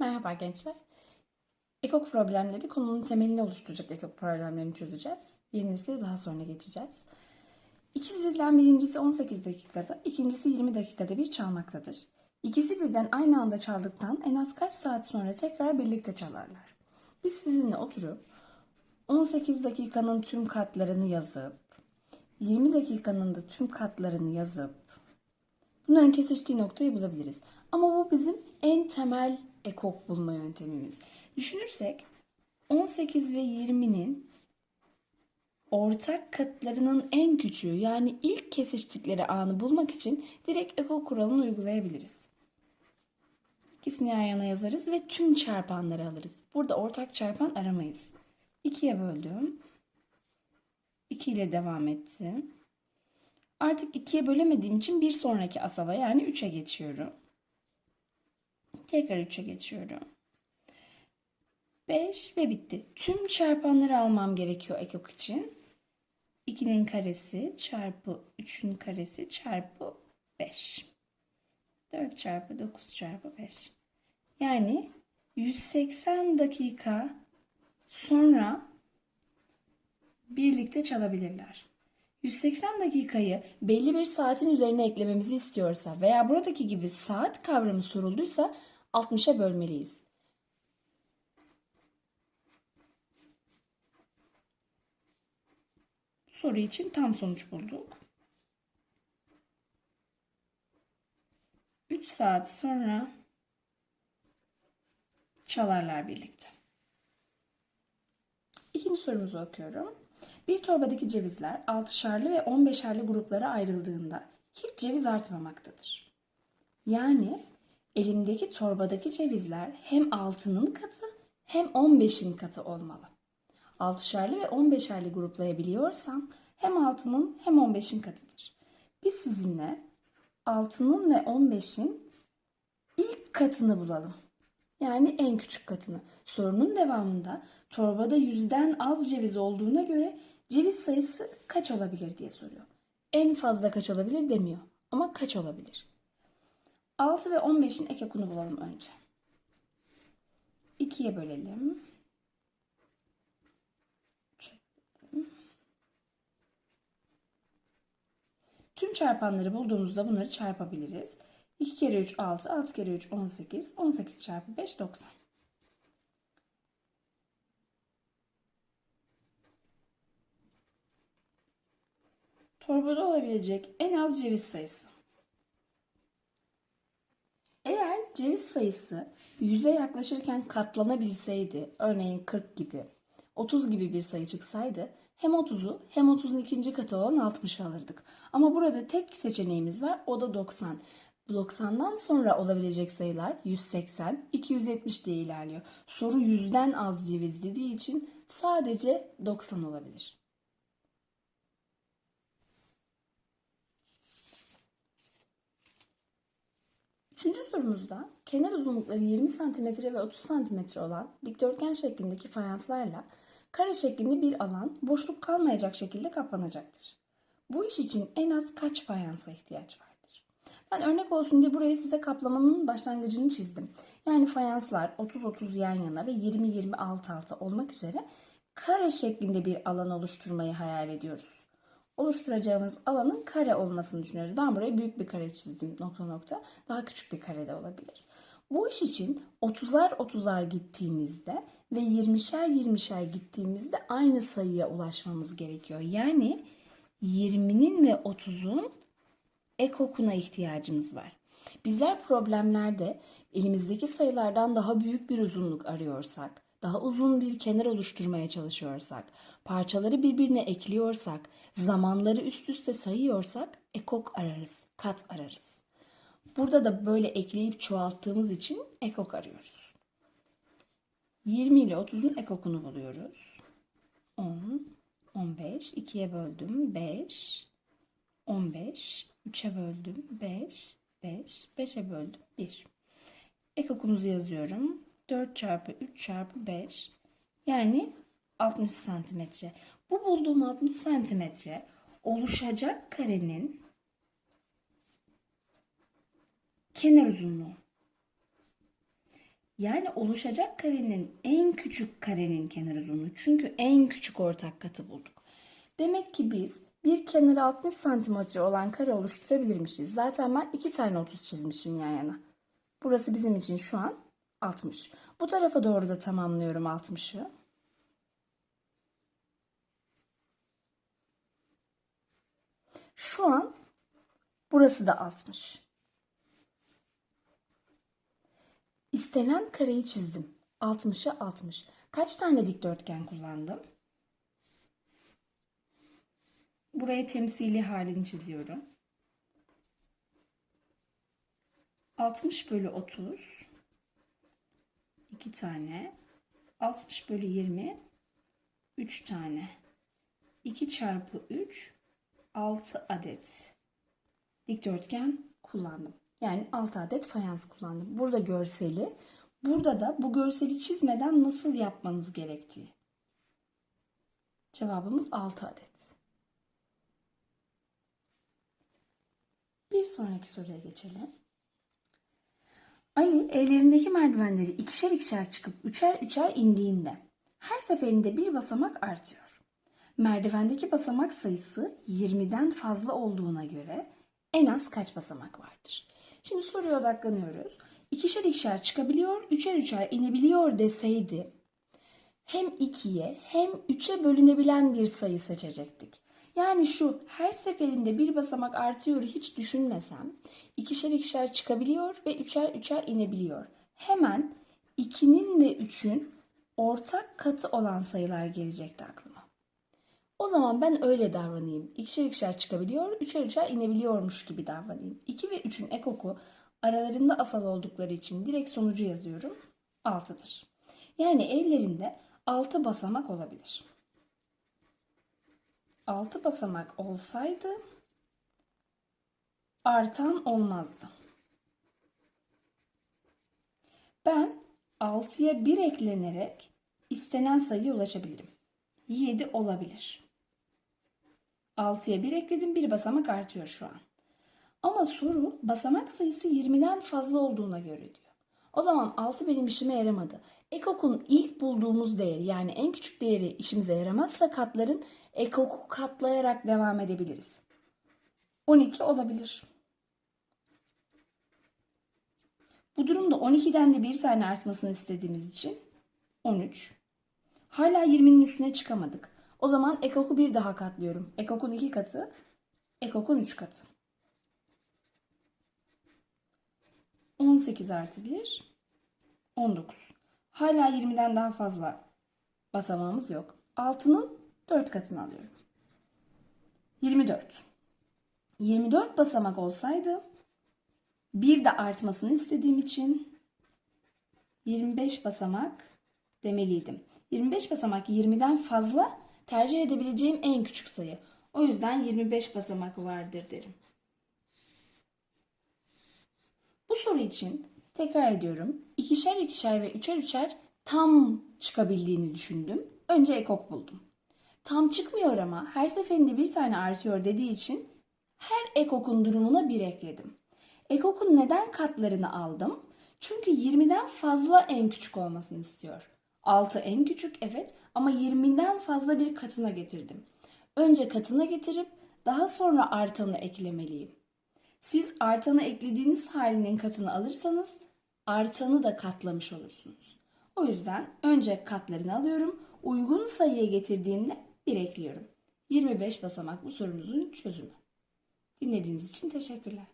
Merhaba gençler. Ekok problemleri konunun temelini oluşturacak ekok problemlerini çözeceğiz. Yeni nesile daha sonra geçeceğiz. İki zilden birincisi 18 dakikada, ikincisi 20 dakikada bir çalmaktadır. İkisi birden aynı anda çaldıktan en az kaç saat sonra tekrar birlikte çalarlar. Biz sizinle oturup 18 dakikanın tüm katlarını yazıp, 20 dakikanın da tüm katlarını yazıp, Bunların kesiştiği noktayı bulabiliriz. Ama bu bizim en temel ekok bulma yöntemimiz. Düşünürsek 18 ve 20'nin ortak katlarının en küçüğü yani ilk kesiştikleri anı bulmak için direkt ekok kuralını uygulayabiliriz. İkisini yan yana yazarız ve tüm çarpanları alırız. Burada ortak çarpan aramayız. 2'ye böldüm. 2 ile devam ettim. Artık ikiye bölemediğim için bir sonraki asala yani 3'e geçiyorum. Tekrar 3'e geçiyorum. 5 ve bitti. Tüm çarpanları almam gerekiyor ekok için. 2'nin karesi çarpı 3'ün karesi çarpı 5. 4 çarpı 9 çarpı 5. Yani 180 dakika sonra birlikte çalabilirler. 180 dakikayı belli bir saatin üzerine eklememizi istiyorsa veya buradaki gibi saat kavramı sorulduysa 60'a bölmeliyiz. Soru için tam sonuç bulduk. 3 saat sonra çalarlar birlikte. İkinci sorumuzu okuyorum. Bir torbadaki cevizler 6'şarlı ve 15'erli gruplara ayrıldığında hiç ceviz artmamaktadır. Yani elimdeki torbadaki cevizler hem 6'nın katı hem 15'in katı olmalı. 6'şarlı ve 15'erli gruplayabiliyorsam hem 6'nın hem 15'in katıdır. Biz sizinle 6'nın ve 15'in ilk katını bulalım. Yani en küçük katını. Sorunun devamında torbada yüzden az ceviz olduğuna göre ceviz sayısı kaç olabilir diye soruyor. En fazla kaç olabilir demiyor ama kaç olabilir? 6 ve 15'in ek ekunu bulalım önce. 2'ye bölelim. 3'e bölelim. Tüm çarpanları bulduğumuzda bunları çarpabiliriz. 2 kere 3 6, 6 kere 3 18, 18 çarpı 5 90. Torbada olabilecek en az ceviz sayısı. Ceviz sayısı 100'e yaklaşırken katlanabilseydi, örneğin 40 gibi, 30 gibi bir sayı çıksaydı hem 30'u hem 30'un ikinci katı olan 60'ı alırdık. Ama burada tek seçeneğimiz var o da 90. 90'dan sonra olabilecek sayılar 180, 270 diye ilerliyor. Soru 100'den az ceviz dediği için sadece 90 olabilir. Üçüncü sorumuzda kenar uzunlukları 20 cm ve 30 cm olan dikdörtgen şeklindeki fayanslarla kare şeklinde bir alan boşluk kalmayacak şekilde kaplanacaktır. Bu iş için en az kaç fayansa ihtiyaç vardır? Ben örnek olsun diye buraya size kaplamanın başlangıcını çizdim. Yani fayanslar 30-30 yan yana ve 20-20 alt alta olmak üzere kare şeklinde bir alan oluşturmayı hayal ediyoruz oluşturacağımız alanın kare olmasını düşünüyoruz. Ben buraya büyük bir kare çizdim nokta nokta. Daha küçük bir kare de olabilir. Bu iş için 30'ar 30'ar gittiğimizde ve 20'şer 20'şer gittiğimizde aynı sayıya ulaşmamız gerekiyor. Yani 20'nin ve 30'un ekokuna ihtiyacımız var. Bizler problemlerde elimizdeki sayılardan daha büyük bir uzunluk arıyorsak, daha uzun bir kenar oluşturmaya çalışıyorsak, parçaları birbirine ekliyorsak, zamanları üst üste sayıyorsak ekok ararız, kat ararız. Burada da böyle ekleyip çoğalttığımız için ekok arıyoruz. 20 ile 30'un ekokunu buluyoruz. 10, 15, 2'ye böldüm 5, 15, 3'e böldüm 5, 5, 5'e böldüm 1. Ekokumuzu yazıyorum. 4 çarpı 3 çarpı 5 yani 60 santimetre. Bu bulduğum 60 santimetre oluşacak karenin kenar uzunluğu. Yani oluşacak karenin en küçük karenin kenar uzunluğu. Çünkü en küçük ortak katı bulduk. Demek ki biz bir kenarı 60 santimetre olan kare oluşturabilirmişiz. Zaten ben iki tane 30 çizmişim yan yana. Burası bizim için şu an 60. Bu tarafa doğru da tamamlıyorum 60'ı. Şu an burası da 60. İstenen kareyi çizdim. 60'a 60. Kaç tane dikdörtgen kullandım? Buraya temsili halini çiziyorum. 60 bölü 30 2 tane 60 bölü 20 3 tane 2 çarpı 3 6 adet dikdörtgen kullandım. Yani 6 adet fayans kullandım. Burada görseli, burada da bu görseli çizmeden nasıl yapmanız gerektiği. Cevabımız 6 adet. Bir sonraki soruya geçelim. Ali evlerindeki merdivenleri ikişer ikişer çıkıp üçer üçer indiğinde her seferinde bir basamak artıyor. Merdivendeki basamak sayısı 20'den fazla olduğuna göre en az kaç basamak vardır? Şimdi soruya odaklanıyoruz. İkişer ikişer çıkabiliyor, üçer üçer inebiliyor deseydi hem 2'ye hem 3'e bölünebilen bir sayı seçecektik. Yani şu her seferinde bir basamak artıyor hiç düşünmesem ikişer ikişer çıkabiliyor ve üçer üçer inebiliyor. Hemen 2'nin ve 3'ün ortak katı olan sayılar gelecekti aklıma. O zaman ben öyle davranayım. İkişer ikişer çıkabiliyor, üçer üçer inebiliyormuş gibi davranayım. 2 ve 3'ün ekoku aralarında asal oldukları için direkt sonucu yazıyorum. 6'dır. Yani evlerinde 6 basamak olabilir. 6 basamak olsaydı artan olmazdı. Ben 6'ya 1 eklenerek istenen sayıya ulaşabilirim. 7 olabilir. 6'ya 1 ekledim bir basamak artıyor şu an. Ama soru basamak sayısı 20'den fazla olduğuna göre diyor. O zaman 6 benim işime yaramadı. Ekok'un ilk bulduğumuz değeri yani en küçük değeri işimize yaramazsa katların ekok'u katlayarak devam edebiliriz. 12 olabilir. Bu durumda 12'den de bir tane artmasını istediğimiz için 13. Hala 20'nin üstüne çıkamadık. O zaman ekok'u bir daha katlıyorum. Ekok'un 2 katı, ekok'un 3 katı. 18 artı 1, 19. Hala 20'den daha fazla basamağımız yok. 6'nın 4 katını alıyorum. 24. 24 basamak olsaydı bir de artmasını istediğim için 25 basamak demeliydim. 25 basamak 20'den fazla tercih edebileceğim en küçük sayı. O yüzden 25 basamak vardır derim. Bu soru için tekrar ediyorum. İkişer ikişer ve üçer üçer tam çıkabildiğini düşündüm. Önce ekok buldum. Tam çıkmıyor ama her seferinde bir tane artıyor dediği için her ekokun durumuna bir ekledim. Ekokun neden katlarını aldım? Çünkü 20'den fazla en küçük olmasını istiyor. 6 en küçük evet ama 20'den fazla bir katına getirdim. Önce katına getirip daha sonra artanı eklemeliyim. Siz artanı eklediğiniz halinin katını alırsanız artanı da katlamış olursunuz. O yüzden önce katlarını alıyorum. Uygun sayıya getirdiğimde bir ekliyorum. 25 basamak bu sorumuzun çözümü. Dinlediğiniz için teşekkürler.